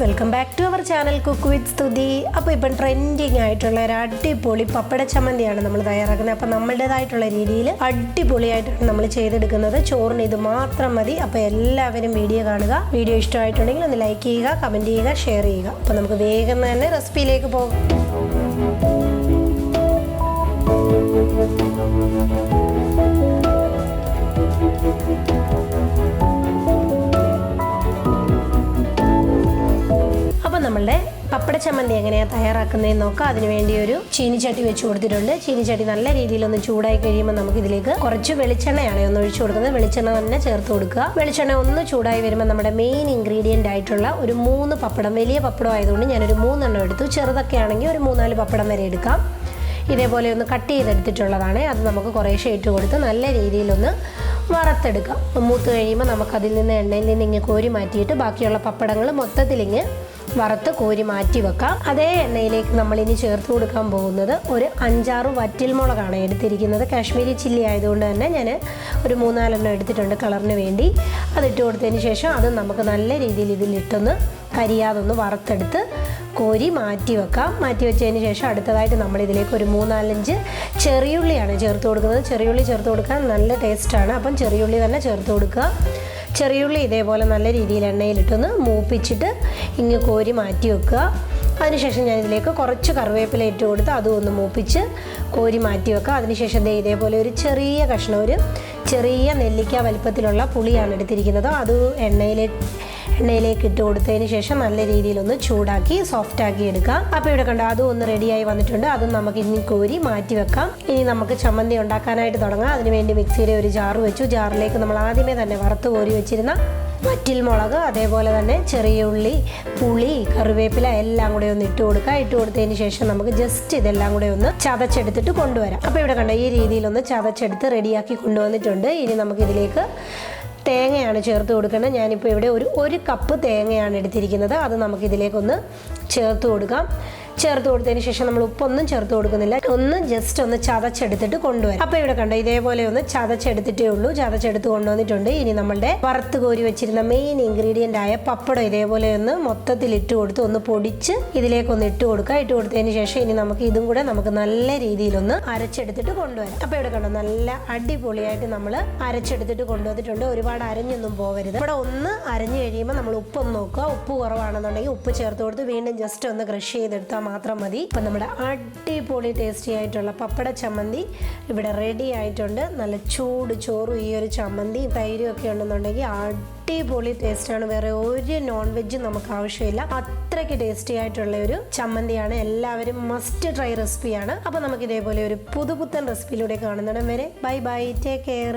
Welcome back to our channel cook with Sthuthi അപ്പോൾ ഇപ്പം trending ആയിട്ടുള്ള ഒരു അടിപൊളി പപ്പട ചമ്മന്തിയാണ് നമ്മൾ തയ്യാറാക്കുന്നത്. അപ്പോൾ നമ്മുടേതായിട്ടുള്ള രീതിയിൽ അടിപൊളിയായിട്ടാണ് നമ്മൾ ചെയ്തെടുക്കുന്നത്. ചോറിന് ഇത് മാത്രം മതി. അപ്പോൾ എല്ലാവരും വീഡിയോ കാണുക. വീഡിയോ ഇഷ്ടമായിട്ടുണ്ടെങ്കിൽ ഒന്ന് ലൈക്ക് ചെയ്യുക കമന്റ് ചെയ്യുക ഷെയർ ചെയ്യുക. അപ്പോൾ നമുക്ക് വേഗം തന്നെ റെസിപ്പിയിലേക്ക് പോകാം. നമ്മളുടെ പപ്പട ചമ്മന്തി എങ്ങനെയാണ് തയ്യാറാക്കുന്നതെന്ന് നോക്കാം. അതിനുവേണ്ടി ഒരു ചീനിച്ചട്ടി വെച്ച് കൊടുത്തിട്ടുണ്ട്. ചീനിച്ചട്ടി നല്ല രീതിയിൽ ഒന്ന് ചൂടായി കഴിയുമ്പോൾ നമുക്ക് ഇതിലേക്ക് കുറച്ച് വെളിച്ചെണ്ണയാണ് ഒന്ന് ഒഴിച്ചു കൊടുക്കുന്നത്. വെളിച്ചെണ്ണ തന്നെ ചേർത്ത് കൊടുക്കുക. വെളിച്ചെണ്ണ ഒന്ന് ചൂടായി വരുമ്പോൾ നമ്മുടെ മെയിൻ ഇൻഗ്രീഡിയന്റ് ആയിട്ടുള്ള ഒരു മൂന്ന് പപ്പടം വലിയ പപ്പടം ആയതുകൊണ്ട് ഞാനൊരു മൂന്നെണ്ണം എടുത്തു. ചെറുതൊക്കെ ആണെങ്കിൽ ഒരു മൂന്നാൽ പപ്പടം വരെ എടുക്കാം. ഇതേപോലെ ഒന്ന് കട്ട് ചെയ്തെടുത്തിട്ടുള്ളതാണ്. അത് നമുക്ക് കുറേശ്ശെ ഇട്ട് കൊടുത്ത് നല്ല രീതിയിലൊന്ന് വറുത്തെടുക്കാം. മൂത്ത് കഴിയുമ്പോൾ നമുക്കതിൽ നിന്ന് എണ്ണയിൽ നിന്ന് ഇങ്ങനെ കോരി മാറ്റിയിട്ട് ബാക്കിയുള്ള പപ്പടങ്ങൾ മൊത്തത്തിലിങ്ങ് വറുത്ത് കോരി മാറ്റി വെക്കാം. അതേ എണ്ണയിലേക്ക് നമ്മൾ ഇനി ചേർത്ത് കൊടുക്കാൻ പോകുന്നത് ഒരു അഞ്ചാറ് വറ്റൽമുളകാണ് എടുത്തിരിക്കുന്നത്. കാശ്മീരി ചില്ലി ആയതുകൊണ്ട് തന്നെ ഞാൻ ഒരു മൂന്നാലെണ്ണം എടുത്തിട്ടുണ്ട് കളറിന് വേണ്ടി. അതിട്ട് കൊടുത്തതിന് ശേഷം അത് നമുക്ക് നല്ല രീതിയിൽ ഇതിലിട്ടൊന്ന് കരിയാതൊന്ന് വറുത്തെടുത്ത് കോരി മാറ്റി വെക്കാം. മാറ്റി വെച്ചതിന് ശേഷം അടുത്തതായിട്ട് നമ്മൾ ഇതിലേക്ക് ഒരു മൂന്നാലഞ്ച് ചെറിയുള്ളിയാണ് ചേർത്ത് കൊടുക്കുന്നത്. ചെറിയുള്ളി ചേർത്ത് കൊടുക്കാൻ നല്ല ടേസ്റ്റാണ്. അപ്പം ചെറിയുള്ളി തന്നെ ചേർത്ത് കൊടുക്കുക. ചെറിയുള്ളി ഇതേപോലെ നല്ല രീതിയിൽ എണ്ണയിലിട്ടൊന്ന് മൂപ്പിച്ചിട്ട് ഇങ്ങ് കോരി മാറ്റി വെക്കുക. അതിനുശേഷം ഞാൻ ഇതിലേക്ക് കുറച്ച് കറിവേപ്പില ഇട്ട് കൊടുത്ത് അതും ഒന്ന് മൂപ്പിച്ച് കോരി മാറ്റി വെക്കുക. അതിനുശേഷം ദേ ഇതേപോലെ ഒരു ചെറിയ കഷ്ണം ഒരു ചെറിയ നെല്ലിക്ക വലിപ്പത്തിലുള്ള പുളിയാണ് എടുത്തിരിക്കുന്നത്. അത് എണ്ണയിൽ എണ്ണയിലേക്ക് ഇട്ട് കൊടുത്തതിന് ശേഷം നല്ല രീതിയിലൊന്ന് ചൂടാക്കി സോഫ്റ്റ് ആക്കി എടുക്കാം അപ്പോൾ ഇവിടെ കണ്ടോ അതും ഒന്ന് റെഡിയായി വന്നിട്ടുണ്ട്. അതും നമുക്ക് ഇനി കോരി മാറ്റി വെക്കാം. ഇനി നമുക്ക് ചമ്മന്തി ഉണ്ടാക്കാനായിട്ട് തുടങ്ങാം. അതിനുവേണ്ടി മിക്സിയിലെ ഒരു ജാറ് വെച്ചു. ജാറിലേക്ക് നമ്മൾ ആദ്യമേ തന്നെ വറുത്ത് കോരി വെച്ചിരുന്ന വറ്റിൽ മുളക് അതേപോലെ തന്നെ ചെറിയ ഉള്ളി പുളി കറിവേപ്പില എല്ലാം കൂടെ ഒന്ന് ഇട്ട് കൊടുക്കുക. ഇട്ട് കൊടുത്തതിന് ശേഷം നമുക്ക് ജസ്റ്റ് ഇതെല്ലാം കൂടെ ഒന്ന് ചതച്ചെടുത്തിട്ട് കൊണ്ടുവരാം. അപ്പോൾ ഇവിടെ കണ്ടോ ഈ രീതിയിലൊന്ന് ചതച്ചെടുത്ത് റെഡിയാക്കി കൊണ്ടുവന്നിട്ടുണ്ട്. ഇനി നമുക്കിതിലേക്ക് തേങ്ങയാണ് ചേർത്ത് കൊടുക്കേണ്ടത്. ഞാനിപ്പോൾ ഇവിടെ ഒരു ഒരു കപ്പ് തേങ്ങയാണ് എടുത്തിരിക്കുന്നത്. അത് നമുക്കിതിലേക്കൊന്ന് ചേർത്ത് കൊടുക്കാം. ചേർത്ത് കൊടുത്തതിന് ശേഷം നമ്മൾ ഉപ്പൊന്നും ചേർത്ത് കൊടുക്കുന്നില്ല. ഒന്ന് ജസ്റ്റ് ഒന്ന് ചതച്ചെടുത്തിട്ട് കൊണ്ടുവരാം. അപ്പോൾ ഇവിടെ കണ്ടോ ഇതേപോലെ ഒന്ന് ചതച്ചെടുത്തിട്ടേ ഉള്ളൂ. ചതച്ചെടുത്ത് കൊണ്ടുവന്നിട്ടുണ്ട്. ഇനി നമ്മളുടെ വറുത്ത് കോരി വെച്ചിരുന്ന മെയിൻ ഇൻഗ്രീഡിയന്റ് ആയ പപ്പടം ഇതേപോലെ ഒന്ന് മൊത്തത്തിൽ ഇട്ട് കൊടുത്ത് ഒന്ന് പൊടിച്ച് ഇതിലേക്കൊന്ന് ഇട്ട് കൊടുക്കുക. ഇട്ട് കൊടുത്തതിന് ശേഷം ഇനി നമുക്ക് ഇതും കൂടെ നമുക്ക് നല്ല രീതിയിലൊന്ന് അരച്ചെടുത്തിട്ട് കൊണ്ടുവരാം. അപ്പോൾ ഇവിടെ കണ്ടോ നല്ല അടിപൊളിയായിട്ട് നമ്മൾ അരച്ചെടുത്തിട്ട് കൊണ്ടുവന്നിട്ടുണ്ട്. ഒരുപാട് അരഞ്ഞൊന്നും പോകരുത്. ഇവിടെ ഒന്ന് അരഞ്ഞു കഴിയുമ്പോൾ നമ്മൾ ഉപ്പൊന്ന് നോക്കുക. ഉപ്പ് കുറവാണെന്നുണ്ടെങ്കിൽ ഉപ്പ് ചേർത്ത് കൊടുത്ത് വീണ്ടും ജസ്റ്റ് ഒന്ന് ക്രഷ് ചെയ്തെടുത്താൽ മാത്രം മതി. ഇപ്പം നമ്മുടെ അടിപൊളി ടേസ്റ്റി ആയിട്ടുള്ള പപ്പട ചമ്മന്തി ഇവിടെ റെഡി ആയിട്ടുണ്ട്. നല്ല ചൂട് ചോറും ഈ ഒരു ചമ്മന്തി തൈരും ഒക്കെ ഉണ്ടെന്നുണ്ടെങ്കിൽ അടിപൊളി ടേസ്റ്റാണ് വേറെ ഒരു നോൺ വെജ് നമുക്ക് ആവശ്യമില്ല. അത്രയ്ക്ക് ടേസ്റ്റി ആയിട്ടുള്ള ഒരു ചമ്മന്തിയാണ്. എല്ലാവരും മസ്റ്റ് ട്രൈ റെസിപ്പിയാണ് അപ്പോൾ നമുക്ക് ഇതേപോലെ ഒരു പുതുപുത്തൻ റെസിപ്പിയിലൂടെ കാണുന്നിടം വരെ. Bye bye take care